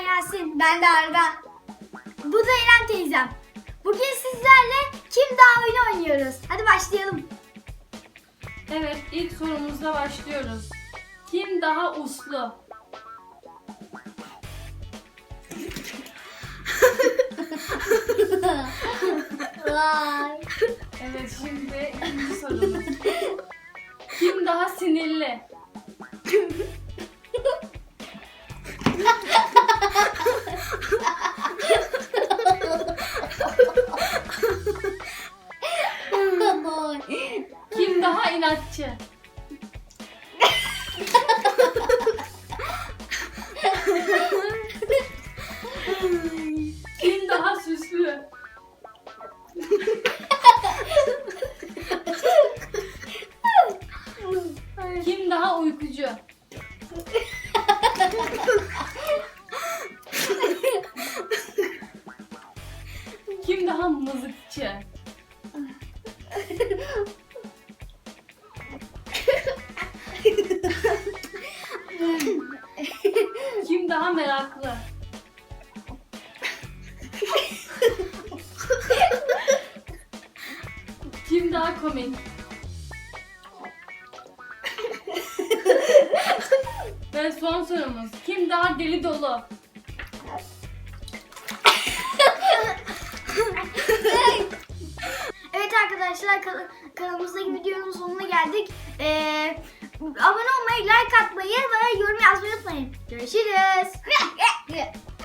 Yasin. Ben de Arda. Bu da İrem teyzem. Bugün sizlerle kim daha oyunu oynuyoruz. Hadi başlayalım. Evet, ilk sorumuzla başlıyoruz. Kim daha uslu? Vay. Evet, şimdi ikinci sorumuz. Kim daha sinirli? İnatçı? Kim daha süslü? Kim daha uykucu? Kim daha mızıkçı? Meraklı? Kim daha komik? Ve son sorumuz. Kim daha deli dolu? Evet arkadaşlar kal- kanalımızdaki videonun sonuna geldik. Ee, abone olmayı, like atmayı ve yorum yazmayı unutmayın. Görüşürüz.